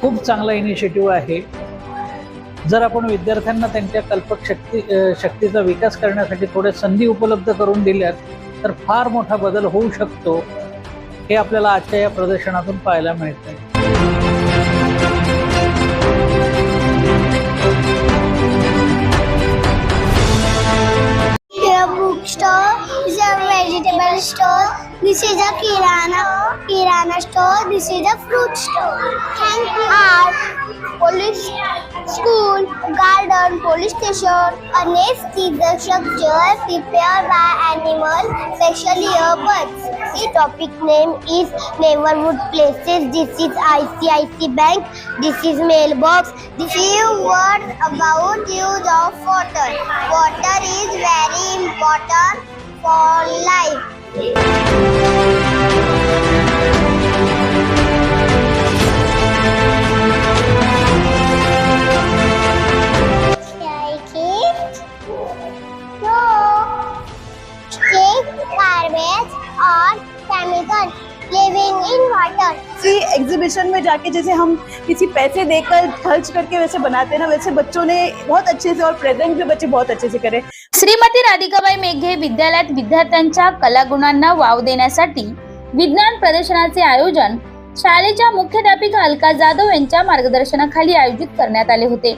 खूप चांगला इनिशिएटिव्ह आहे जर आपण विद्यार्थ्यांना त्यांच्या कल्पक शक्ती शक्तीचा विकास करण्यासाठी थोड्या संधी उपलब्ध करून दिल्यात तर फार मोठा बदल होऊ शकतो हे आपल्याला आजच्या या प्रदर्शनातून पाहायला मिळतं आहे bookstore this. This is a kirana kirana store. This is a fruit store. Thank you. Art, police school, garden, police station. A nest is the structure prepared by animal, especially birds. The topic name is neighborhood places. This is ICIC Bank. This is mailbox. This is word about use of water. Water is very important for life. Exhibition में जाके जैसे हम किसी पैसे देकर खर्च करके वैसे बनाते हैं ना, वैसे बच्चों ने बहुत अच्छे से और प्रेजेंट भी बच्चे बहुत अच्छे से करे। श्रीमती राधिकाबाई मेघे विद्यालयात विद्यार्थ्यांच्या कलागुणांना वाव देण्यासाठी विज्ञान प्रदर्शनाचे आयोजन शाळेच्या मुख्याध्यापिका अलका जाधव यांच्या मार्गदर्शनाखाली आयोजित करण्यात आले होते.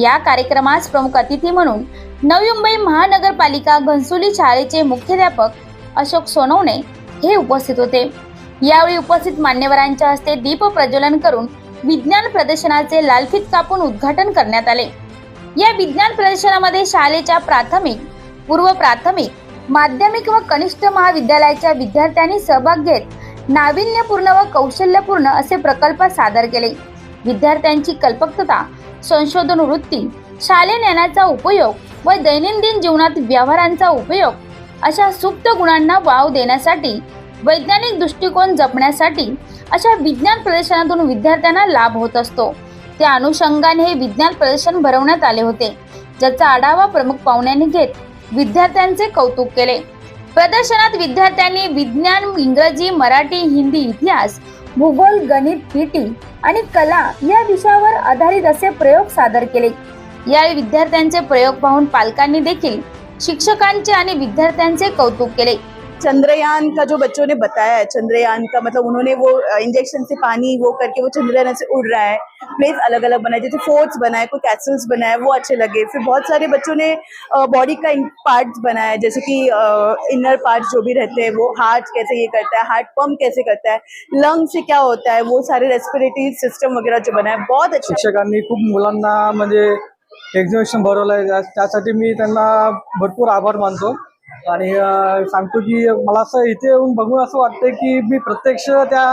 या कार्यक्रमास प्रमुख अतिथी म्हणून नवी मुंबई महानगरपालिका घनसोली शाळेचे मुख्याध्यापक अशोक सोनवणे हे उपस्थित होते. यावेळी उपस्थित मान्यवरांच्या हस्ते दीप प्रज्वलन करून विज्ञान प्रदर्शनाचे लालफित कापून उद्घाटन करण्यात आले. या विज्ञान प्रदर्शनामध्ये शाळेच्या प्राथमिक पूर्व प्राथमिक माध्यमिक व कनिष्ठ महाविद्यालयाच्या विद्यार्थ्यांनी सहभाग घेत नाविन्यपूर्ण व कौशल्यपूर्ण असे प्रकल्प सादर केले. विद्यार्थ्यांची कल्पकता संशोधन वृत्ती शालेय ज्ञानाचा उपयोग व दैनंदिन जीवनात व्यवहारांचा उपयोग अशा सुप्त गुणांना वाव देण्यासाठी वैज्ञानिक दृष्टिकोन जपण्यासाठी अशा विज्ञान प्रदर्शनातून विद्यार्थ्यांना लाभ होत असतो. त्या अनुषंगाने हे विज्ञान प्रदर्शन भरवण्यात आले होते ज्याचा आढावा प्रमुख पाहुण्यांनी घेत विद्यार्थ्यांचे कौतुक केले. प्रदर्शनात विद्यार्थ्यांनी विज्ञान इंग्रजी मराठी हिंदी इतिहास भूगोल गणित पीटी आणि कला या विषयावर आधारित असे प्रयोग सादर केले. यावेळी विद्यार्थ्यांचे प्रयोग पाहून पालकांनी देखील शिक्षकांचे आणि विद्यार्थ्यांचे कौतुक केले. चंद्रयान का जो बच्चों ने बताया है, चंद्रयान का मतलब उन्होंने वो इंजेक्शन से पानी वो करके वो चंद्रयान से उड़ रहा है। प्लेस अलग अलग बनाए, जैसे फोर्ट्स बनाए, कोई कैसल्स बनाए, वो अच्छे लगे। फिर बहुत सारे बच्चों ने बॉडी का पार्ट्स बनाया, जैसे कि इनर पार्ट जो भी रहते हैं, वो हार्ट कैसे ये करता है हार्ट पम्प कैसे करता है लंग से क्या होता है, वो सारे रेस्पिरेटरी सिस्टम वगैरह जो बनाए, बहुत अच्छा। शिक्षकांनी खूप मुलांना म्हणजे एक्झिबिशन भरवलं आहे त्यासाठी मी त्यांना भरपूर आभार मानतो. आणि सांगतो की मला असं इथे येऊन बघून असं वाटतंय की मी प्रत्यक्ष त्या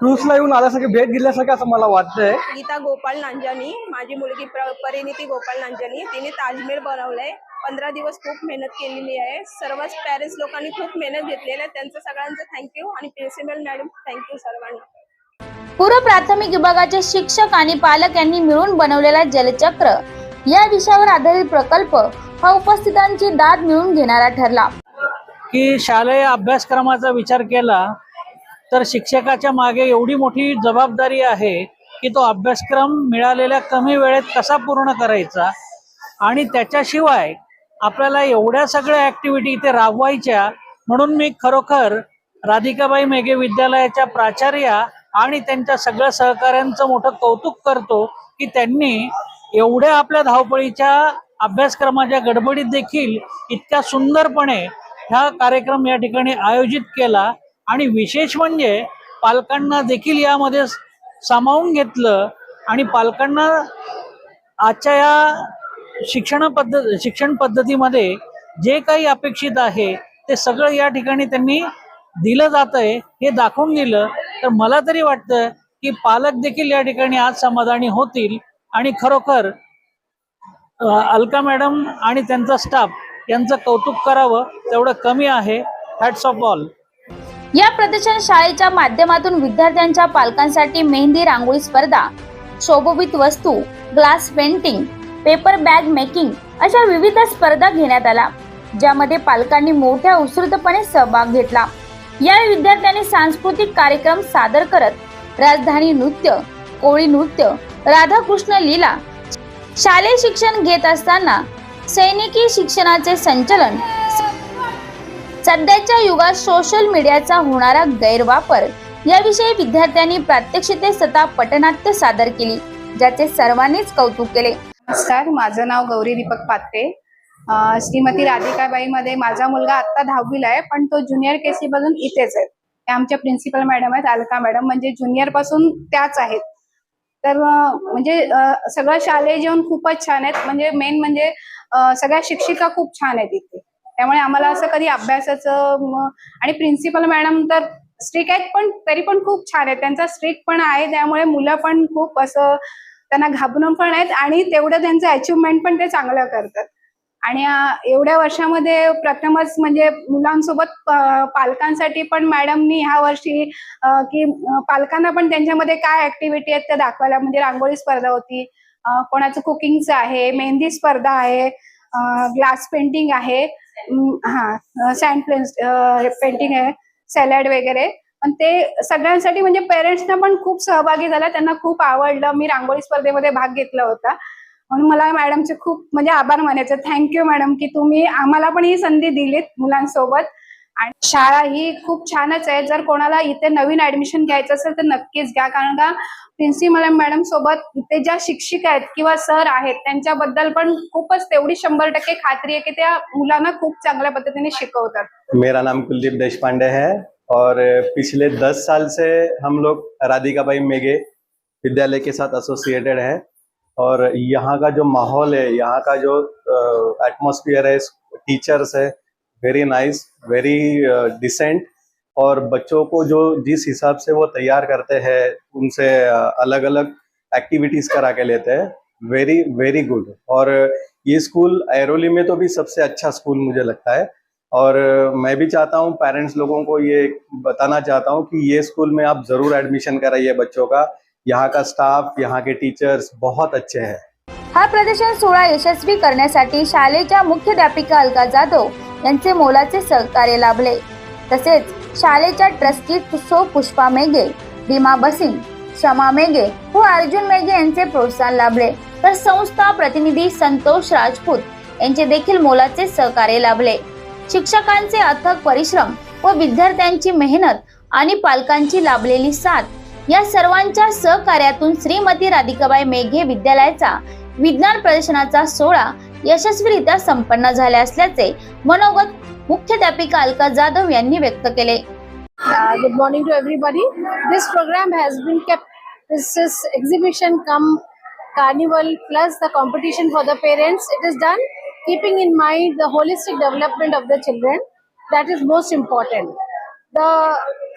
क्रूजला येऊन आल्यासारखं भेट दिल्यासारखं असं मला वाटतंय. गीता गोपाल नांजानी माझी मुलगी प्र परिणिती गोपाल नांजानी तिने ताजमहल बनवलंय. पंधरा दिवस खूप मेहनत केलेली आहे. सर्वच पॅरेंट्स लोकांनी खूप मेहनत घेतलेली आहे. त्यांचं सगळ्यांचं थँक्यू आणि प्रिन्सिपल मॅडम थँक्यू सर्वांनी. पूर्व प्राथमिक विभागाचे शिक्षक आणि पालक यांनी मिळून बनवलेला जलचक्र. या विषयावर आधारित प्रकल्प हा उपस्थितांची दाद मिळून घेणारा ठरला. की शालेय अभ्यासक्रमाचा विचार केला तर शिक्षकाच्या मागे एवढी मोठी जबाबदारी आहे की तो अभ्यासक्रम मिळालेल्या कमी वेळेत कसा पूर्ण करायचा? आणि त्याच्याशिवाय आपल्याला एवढ्या सगळ्या ऍक्टिव्हिटी इथे राबवायच्या म्हणून मी खरोखर राधिकाबाई मेघे विद्यालयाच्या प्राचार्या आणि त्यांच्या सगळ्या सहकाऱ्यांचं मोठं कौतुक करतो की त्यांनी एवढ्या आपल्या धावपळीच्या अभ्यासक्रमाच्या गडबडीत देखील इतक्या सुंदरपणे हा कार्यक्रम या ठिकाणी आयोजित केला. आणि विशेष म्हणजे पालकांना देखील यामध्ये सामावून घेतलं आणि पालकांना आजच्या या शिक्षण पद्धत शिक्षण पद्धतीमध्ये जे काही अपेक्षित आहे ते सगळं या ठिकाणी त्यांनी दिलं जात आहे हे दाखवून दिलं. तर मला तरी वाटतं की पालक देखील या ठिकाणी आज समाधानी होतील आणि खरोखर अलका मॅडम आणि त्यांचा स्टाफ यांचं कौतुक करावं तेवढं कमी आहे. हॅट्स ऑफ ऑल या प्रदर्शन शाळेच्या माध्यमातून विद्यार्थ्यांच्या पालकांसाठी मेहंदी रांगोळी स्पर्धा शोभवित वस्तू glass painting paper bag making अशा विविध स्पर्धा घेण्यात आल्या ज्यामध्ये पालकांनी मोठ्या उत्स्फूर्तपणे सहभाग घेतला. या विद्यार्थ्यांनी सांस्कृतिक कार्यक्रम सादर करत राजधानी नृत्य कोळी नृत्य राधाकृष्ण लीला शालेय शिक्षण घेत असताना सैनिकी शिक्षणाचे संचलन. सध्याच्या युगात सोशल मीडियाचा होणारा गैरवापर याविषयी विद्यार्थ्यांनी प्रात्यक्षिते सता पटनाट्य सादर केली ज्याचे सर्वांनीच कौतुक केले. नमस्कार माझं नाव गौरी दीपक पात्रे. श्रीमती राधिकाबाईमध्ये माझा मुलगा आत्ता दहावीला आहे पण तो ज्युनियर केसी पासून इथेच आहे. आमच्या प्रिन्सिपल मॅडम आहेत अलका मॅडम म्हणजे ज्युनियरपासून त्याच आहेत. तर म्हणजे सगळं शालेय जीवन खूपच छान आहेत. म्हणजे मेन म्हणजे सगळ्या शिक्षिका खूप छान आहेत इथे. त्यामुळे आम्हाला असं कधी अभ्यासाचं आणि प्रिन्सिपल मॅडम तर स्ट्रिक आहेत पण तरी पण खूप छान आहेत. त्यांचा स्ट्रिक पण आहे त्यामुळे मुलं पण खूप असं त्यांना घाबरून पण आहेत आणि तेवढं त्यांचं अचिव्हमेंट पण ते चांगलं करतात. आणि एवढ्या वर्षामध्ये प्रथमच म्हणजे मुलांसोबत पालकांसाठी पण मॅडमनी ह्या वर्षी की पालकांना पण त्यांच्यामध्ये काय ऍक्टिव्हिटी आहेत त्या दाखवायला म्हणजे रांगोळी स्पर्धा होती कोणाचं कुकिंगचं आहे मेहंदी स्पर्धा आहे ग्लास पेंटिंग आहे हा सँड पेंटिंग आहे सॅलड वगैरे. पण ते सगळ्यांसाठी म्हणजे पेरेंट्सना पण खूप सहभागी झाला त्यांना खूप आवडलं. मी रांगोळी स्पर्धेमध्ये भाग घेतला होता. म्हणून मला मॅडमचे खूप म्हणजे आभार मानायचे. थँक्यू मॅडम की तुम्ही आम्हाला पण ही संधी दिलीत मुलांसोबत. आणि शाळा ही खूप छानच आहे. जर कोणाला इथे नवीन ऍडमिशन घ्यायचं असेल तर नक्कीच घ्या. कारण का प्रिन्सिपल मॅडम सोबत इथे ज्या शिक्षिका आहेत किंवा सर आहेत त्यांच्याबद्दल पण खूपच तेवढी शंभर टक्के खात्री आहे की त्या मुलांना खूप चांगल्या पद्धतीने शिकवतात. मेरा नाम कुलदीप देशपांडे है और पिछले दस साल से हम लोग राधिकाबाई मेघे विद्यालय के साथ एसोसिएटेड है। और यहाँ का जो माहौल है, यहाँ का जो एटमोसफियर है टीचर्स है वेरी नाइस वेरी डिसेंट और बच्चों को जो जिस हिसाब से वो तैयार करते हैं, उनसे अलग अलग एक्टिविटीज़ करा के लेते हैं वेरी वेरी गुड और ये स्कूल ऐरोली में तो भी सबसे अच्छा स्कूल मुझे लगता है और मैं भी चाहता हूँ पेरेंट्स लोगों को ये बताना चाहता हूँ कि ये स्कूल में आप ज़रूर एडमिशन कराइए बच्चों का यहाँ का स्टाफ यहाँ के टीचर्स बहुत अच्छे हैं। हा प्रदर्शन सोहळा यशस्वी करण्यासाठी शाळेच्या मुख्याध्यापिका अलका जाधव यांचे मोलाचे सहकार्य लाभले. तसेच शाळेच्या ट्रस्टी सो पुष्पा मेघे भीमा बसिंग क्षमा मेघे व अर्जुन मेघे यांचे प्रोत्साहन लाभले. तर संस्था प्रतिनिधी संतोष राजपूत यांचे देखील मोलाचे सहकार्य लाभले. शिक्षकांचे अथक परिश्रम व विद्यार्थ्यांची मेहनत आणि पालकांची लाभलेली साथ या सर्वांच्या सहकार्यातून श्रीमती राधिकाबाई मेघे विद्यालयाचा विज्ञान प्रदर्शनाचा सोहळा यशस्वीरित्या संपन्न झाला असल्याचे मनोगत मुख्याध्यापिका अलका जाधव यांनी व्यक्त केले. Good morning to everybody this program has been exhibition cum carnival plus the competition for the parents it is done keeping in mind the holistic development of the children that is most important the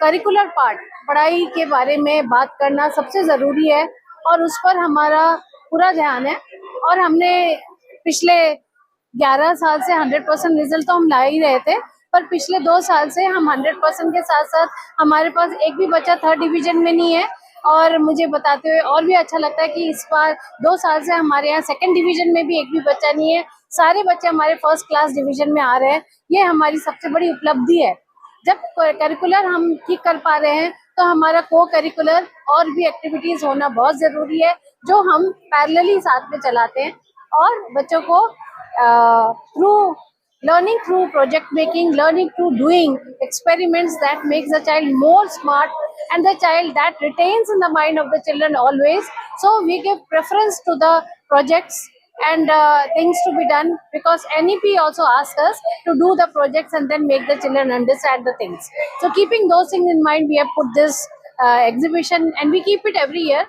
curricular part, पढ़ाई के बारे में बात करना सबसे ज़रूरी है और उस पर हमारा पूरा ध्यान है। और हमने पिछले 11 साल से 100 परसेंट रिज़ल्ट तो हम ला ही रहे थे, पर पिछले दो साल से हम 100 परसेंट के साथ साथ हमारे पास एक भी बच्चा थर्ड डिवीज़न में नहीं है। और मुझे बताते हुए और भी अच्छा लगता है कि इस बार दो साल से हमारे यहाँ सेकंड डिवीज़न में भी एक भी बच्चा नहीं है। सारे बच्चे हमारे फ़र्स्ट क्लास डिवीज़न में आ रहे हैं। ये हमारी सबसे बड़ी उपलब्धि है। जब करिकुलर हम ठीक कर पा रहे हैं तो हमारा को करिकुलर और भी एक्टिविटीज़ होना बहुत ज़रूरी है, जो हम पैरेलली साथ में चलाते हैं। और बच्चों को through learning through project making learning through doing experiments that makes the child more smart and the child that retains in the mind of the children always so we give preference to the projects and uh, things to be done because NEP also asks us to do the projects and then make the children understand the things. So keeping those things in mind, we have put this uh, exhibition and we keep it every year.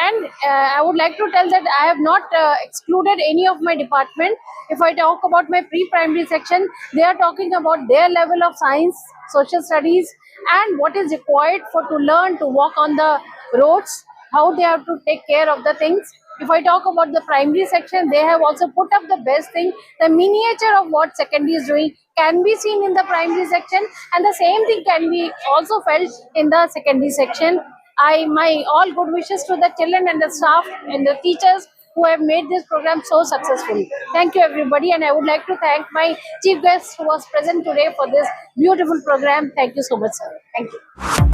And uh, I would like to tell that I have not uh, excluded any of my department. If I talk about my pre-primary section, they are talking about their level of science, social studies, and what is required for to learn to walk on the roads, how they have to take care of the things. If I talk about the primary section, they have also put up the best thing. The miniature of what secondary is doing can be seen in the primary section, and the same thing can be also felt in the secondary section. I my all good wishes to the children and the staff and the teachers who have made this program so successful. Thank you everybody, and I would like to thank my chief guest who was present today for this beautiful program. Thank you so much, sir. Thank you.